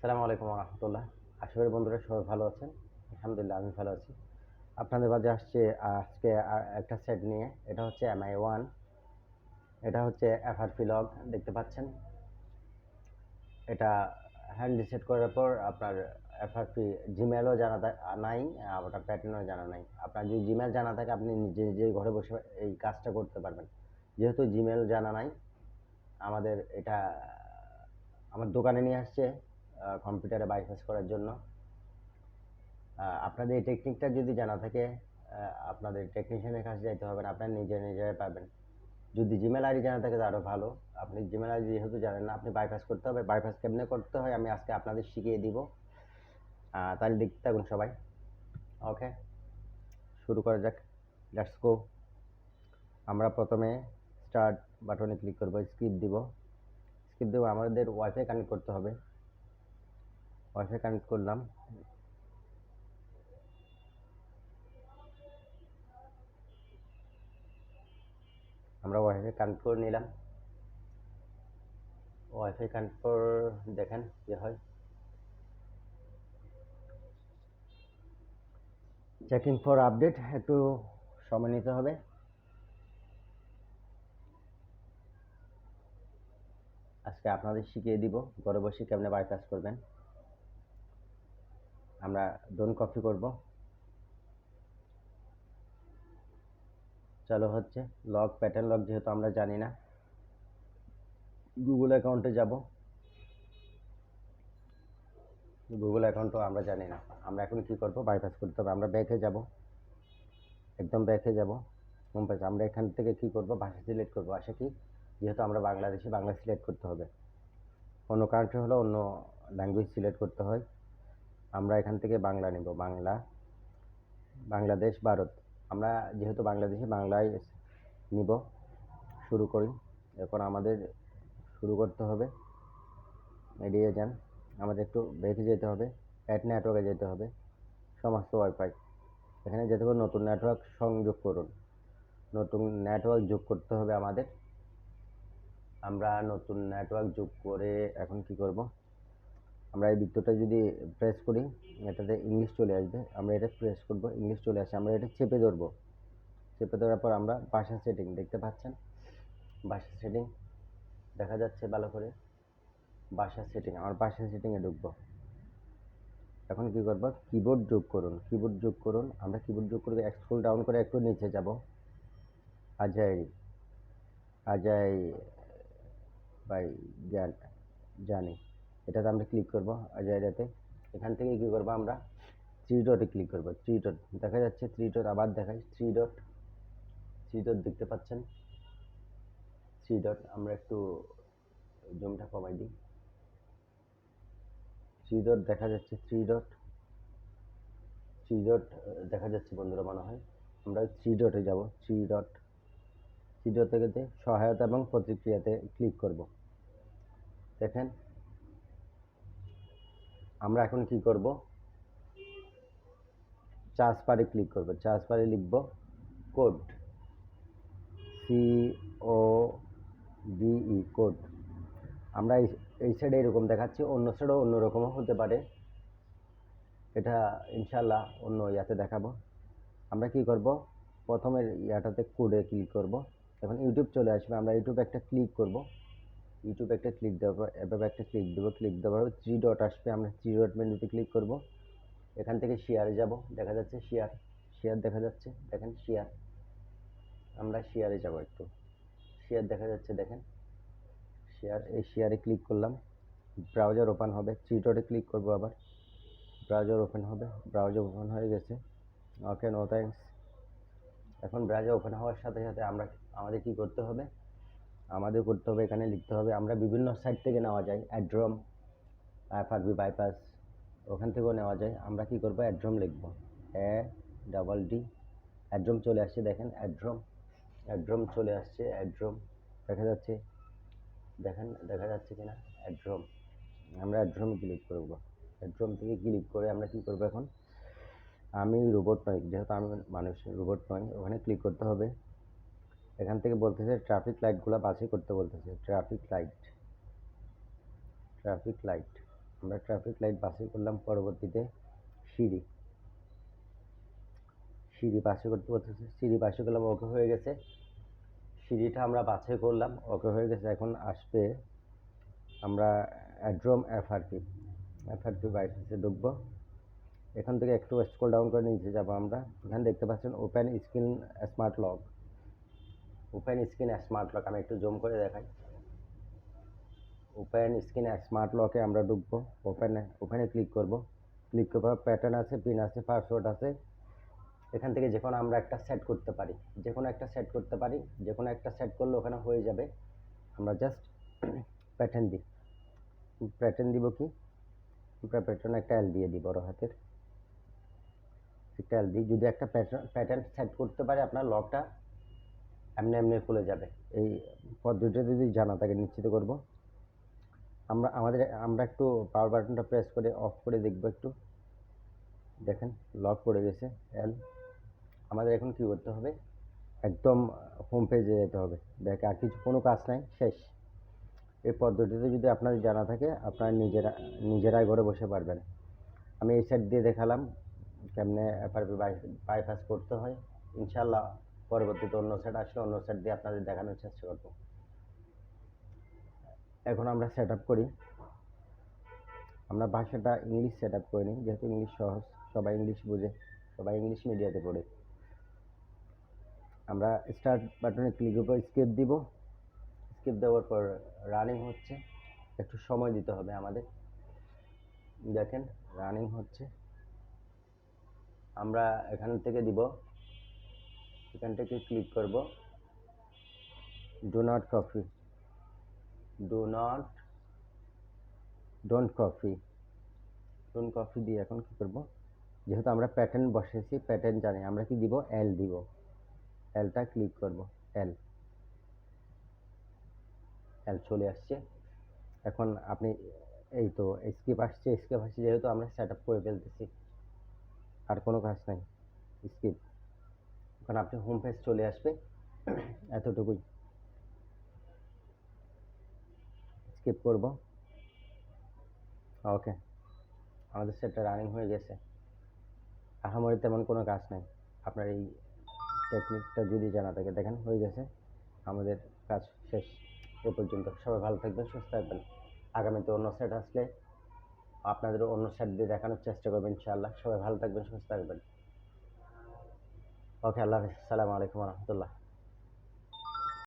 সালামু আলাইকুম রহমতুল্লাহ আশা বন্ধুরা সবাই ভালো আছেন। আলহামদুলিল্লাহ, আমি ভালো আছি। আপনাদের মাঝে আসছে আজকে একটা সেট নিয়ে। এটা হচ্ছে এমআই ওয়ান এটা হচ্ছে এফআরপি লগ দেখতে পাচ্ছেন? এটা হ্যান্ড রিসেট করার পর আপনার এফআরপি জিমেলও জানা নাই আপনার প্যাটার্নও জানা নাই। আপনার যদি জিমেল জানা থাকে, আপনি নিজে নিজে ঘরে বসে এই কাজটা করতে পারবেন। যেহেতু জিমেল জানা নাই, আমাদের এটা, আমার দোকানে নিয়ে আসছে কম্পিউটারে বাইপাস করার জন্য। আপনাদের এই টেকনিকটা যদি জানা থাকে আপনাদের টেকনিশিয়ানের কাছে যাইতে হবে না, আপনার নিজে নিজে পাবেন। যদি জিমেল আইডি জানা থাকে আরও ভালো। আপনি জিমেল আইডি যেহেতু জানেন না, আপনি বাইপাস করতে হবে। বাইপাস কেমনে করতে হয়, আমি আজকে আপনাদের শিখিয়ে দিব। তাহলে দেখতে থাকুন সবাই। ওকে শুরু করা যাক। লেটস গো আমরা প্রথমে স্টার্ট বাটনে ক্লিক করব স্ক্রিপ্ট দিব। স্ক্রিপ্ট দেবো আমাদের ওয়াইফাই কানেক্ট করতে হবে। ওয়াইফাই কানেক্ট করলাম। আমরা ওয়াইফাই কানেক্ট করে নিলাম। ওয়াইফাই কানেক্ট করে, দেখেন কি হয়। চেকিং ফর আপডেট একটু সময় নিতে হবে। আজকে আপনাদের শিখিয়ে দিব, ঘরে বসে কেমনে বাইপাস করবেন। আমরা ডোন কপি করব। চালু হচ্ছে লগ প্যাটার্ন লগ যেহেতু আমরা জানি না গুগল অ্যাকাউন্টে যাব। গুগল অ্যাকাউন্টও আমরা জানি না। আমরা এখন কি করব? বাইপাস করতে হবে। আমরা ব্যাকে যাব। একদম ব্যাকে যাব। হোম পেজ আমরা এখান থেকে কি করব? ভাষা সিলেক্ট করব। আশা কি? যেহেতু আমরা বাংলাদেশি বাংলা সিলেক্ট করতে হবে। অন্য কান্ট্রি হলে অন্য ল্যাঙ্গুয়েজ সিলেক্ট করতে হয়। আমরা এখান থেকে বাংলা নেব, বাংলা, বাংলাদেশ, ভারত। আমরা যেহেতু বাংলাদেশে বাংলায় নিব, শুরু করি। এখন আমাদের শুরু করতে হবে। এড়িয়ে যান। আমাদের একটু বেঁকে যেতে হবে। অ্যাড নেটওয়ার্কে যেতে হবে। সমস্ত ওয়াইফাই। এখানে যেতে হবে নতুন নেটওয়ার্ক সংযোগ করুন। নতুন নেটওয়ার্ক যোগ করতে হবে আমাদের। আমরা নতুন নেটওয়ার্ক যোগ করে এখন কি করব? আমরা এই বৃত্তটা যদি প্রেস করি, এটাতে ইংলিশ চলে আসবে। আমরা এটা প্রেস করব ইংলিশ চলে আসে। আমরা এটা চেপে ধরবো। চেপে ধরার পর আমরা ভাষা সেটিং দেখতে পাচ্ছেন? ভাষা সেটিং দেখা যাচ্ছে ভালো করে। ভাষা সেটিং আমার ভাষা সেটিংয়ে ঢুকবো। এখন কি করব? কিবোর্ড যোগ করুন। কিবোর্ড যোগ করুন। আমরা কিবোর্ড যোগ করে স্ক্রল ডাউন করে একটু নিচে যাব। আজাই আজাই বাই জানি এটাতে আমরা ক্লিক করব আজাইরাতে এখান থেকে কি করব আমরা? থ্রি ডটে ক্লিক করব। থ্রি ডট দেখা যাচ্ছে থ্রি ডট আবার দেখাই। থ্রি ডট থ্রি ডট দেখতে পাচ্ছেন? থ্রি ডট আমরা একটু জুমটা কমাই দিই। থ্রি ডট দেখা যাচ্ছে থ্রি ডট থ্রি ডট দেখা যাচ্ছে বন্ধুরা মনে হয়। আমরা থ্রি ডটে যাব। থ্রি ডট থ্রি ডট থেকে সহায়তা এবং প্রতিক্রিয়াতে ক্লিক করব। দেখেন আমরা এখন কি করব? চার্জ পারে ক্লিক করব। চার্জ পারে লিখব code. C O D E code. আমরা এই সাইডে এরকম দেখাচ্ছি, অন্য সাইডেও অন্যরকমও হতে পারে। এটা ইনশাল্লাহ অন্য ইয়াতে দেখাবো। আমরা কি করব? প্রথমের ইয়াটাতে কোডে ক্লিক করব। এখন ইউটিউব চলে আসবে। আমরা ইউটিউবে একটা ক্লিক করব। ইউটিউবে একটা ক্লিক দেবো এভাবে একটা ক্লিক দেবো ক্লিক দেওয়ার পর থ্রি ডট আসবে, আমরা থ্রি ডট মেনুতে ক্লিক করব। এখান থেকে শেয়ারে যাব, দেখা যাচ্ছে শেয়ার শেয়ার দেখা যাচ্ছে, দেখেন শেয়ার আমরা শেয়ারে যাব একটু। শেয়ার দেখা যাচ্ছে, দেখেন। শেয়ার এই শেয়ারে ক্লিক করলাম। ব্রাউজার ওপেন হবে থ্রি ডটে ক্লিক করব আবার। ব্রাউজার ওপেন হবে ব্রাউজার ওপেন হয়ে গেছে। ওকে নো থ্যাঙ্কস এখন ব্রাউজার ওপেন হওয়ার সাথে সাথে আমরা, আমাদের কি করতে হবে? আমাদের করতে হবে, এখানে লিখতে হবে। আমরা বিভিন্ন সাইট থেকে নেওয়া যায় অ্যাড্রম এফআরবি বাইপাস ওখান থেকেও নেওয়া যায়। আমরা কি করব? অ্যাড্রম লিখব। এ ডাবল ডি অ্যাড্রম চলে আসছে, দেখেন অ্যাড্রম অ্যাড্রম চলে আসছে অ্যাড্রম দেখা যাচ্ছে, দেখেন, দেখা যাচ্ছে কিনা? অ্যাড্রম আমরা অ্যাড্রমে ক্লিক করব। অ্যাড্রম থেকে ক্লিক করে আমরা কি করব এখন? আমি রোবট নই, যেহেতু আমি মানুষ রোবট নই, ওখানে ক্লিক করতে হবে। এখান থেকে বলতেছে ট্রাফিক লাইটগুলো বাছাই করতে বলতেছে। ট্রাফিক লাইট ট্রাফিক লাইট আমরা ট্রাফিক লাইট বাছাই করলাম পরবর্তীতে সিঁড়ি। সিঁড়ি বাছাই করতে বলতেছে, সিঁড়ি বাছাই করলাম, ওকে হয়ে গেছে। সিঁড়িটা আমরা বাছাই করলাম, ওকে হয়ে গেছে। এখন আসবে আমরা অ্যাড্রোম এফআরপি। এফআরপি বাইপাসে ঢুকবো। এখান থেকে একটু স্ক্রল ডাউন করে নিচে যাব আমরা। এখানে দেখতে পাচ্ছেন open screen smart lock open screen smart lock, আমি একটু জুম করে দেখাই। ওপেন স্ক্রিন স্মার্ট লকে আমরা ঢুকবো, ওপেনে ওপেনে ক্লিক করব। ক্লিক করার প্যাটার্ন আছে পিন আছে পাসওয়ার্ড আছে। এখান থেকে যে কোনো আমরা একটা সেট করতে পারি। যে কোনো একটা সেট করতে পারি যে কোনো একটা সেট করলে ওখানে হয়ে যাবে। আমরা জাস্ট প্যাটার্ন দিই। প্যাটার্ন দিব কি? আমরা প্যাটার্ন একটা এল দিয়ে দিই বড় হাতের। একটা এল দিই। যদি একটা প্যাটার্ন প্যাটার্ন সেট করতে পারে আপনার লকটা এমনি এমনি খুলে যাবে। এই পদ্ধতিটা যদি জানা থাকে নিশ্চিত করব। আমরা, আমাদের, আমরা একটু পাওয়ার বাটনটা প্রেস করে অফ করে দেখব একটু। দেখেন লক করে গেছে এল আমাদের এখন কি করতে হবে? একদম হোম পেজে যেতে হবে। দেখে, আর কিছু, কোনো কাজ নাই, শেষ। এই পদ্ধতিতে যদি আপনাদের জানা থাকে, আপনারা নিজেরা, নিজেরাই ঘরে বসে পারবেন। আমি এই সাইড দিয়ে দেখালাম, কেমনে এফআরপি বাইপাস করতে হয়। ইনশাল্লাহ পরবর্তীতে অন্য সেট আসলে অন্য সেট দিয়ে আপনাদের দেখানোর চেষ্টা করব। এখন আমরা সেট আপ করি। আমরা ভাষাটা ইংলিশ সেট আপ করে নিই, যেহেতু ইংলিশ সহজ, সবাই ইংলিশ বোঝে, সবাই ইংলিশ মিডিয়াতে পড়ে। আমরা স্টার্ট বাটনে ক্লিক করব স্কেপ দিব। স্কেপ দেওয়ার পর রানিং হচ্ছে, একটু সময় দিতে হবে আমাদের। দেখেন রানিং হচ্ছে। আমরা এখান থেকে দিব এখান থেকে ক্লিক করব। Do not copy do not don't copy don't copy দিয়ে এখন কি করব? যেহেতু আমরা প্যাটার্ন বসেছি প্যাটার্ন জানি, আমরা কি দিব? এল দিব। এলটা ক্লিক করব। এল এল চলে আসছে। এখন আপনি, এই তো স্কিপ আসছে স্কিপ আসছে, যেহেতু আমরা সেট আপ করে ফেলতেছি। আর কোনো কাজ নাই। স্কিপ এখন আপনি হোম পেজ চলে আসবে। এতটুকুই। স্কিপ করব। ওকে আমাদের সেটটা রানিং হয়ে গেছে। আহামরি তেমন কোনো কাজ নাই। আপনার এই টেকনিকটা যদি জানা থাকে দেখেন, হয়ে গেছে। আমাদের কাজ শেষ। এ পর্যন্ত। সবাই ভালো থাকবেন, সুস্থ থাকবেন। আগামীতে অন্য সেট আসলে আপনাদের অন্য সেট দিয়ে দেখানোর চেষ্টা করবেন ইনশাআল্লাহ। সবাই ভালো থাকবেন, সুস্থ থাকবেন। ওকে আল্লাহ হাফিজ আসসালামু আলাইকুম রহমতুল্লাহ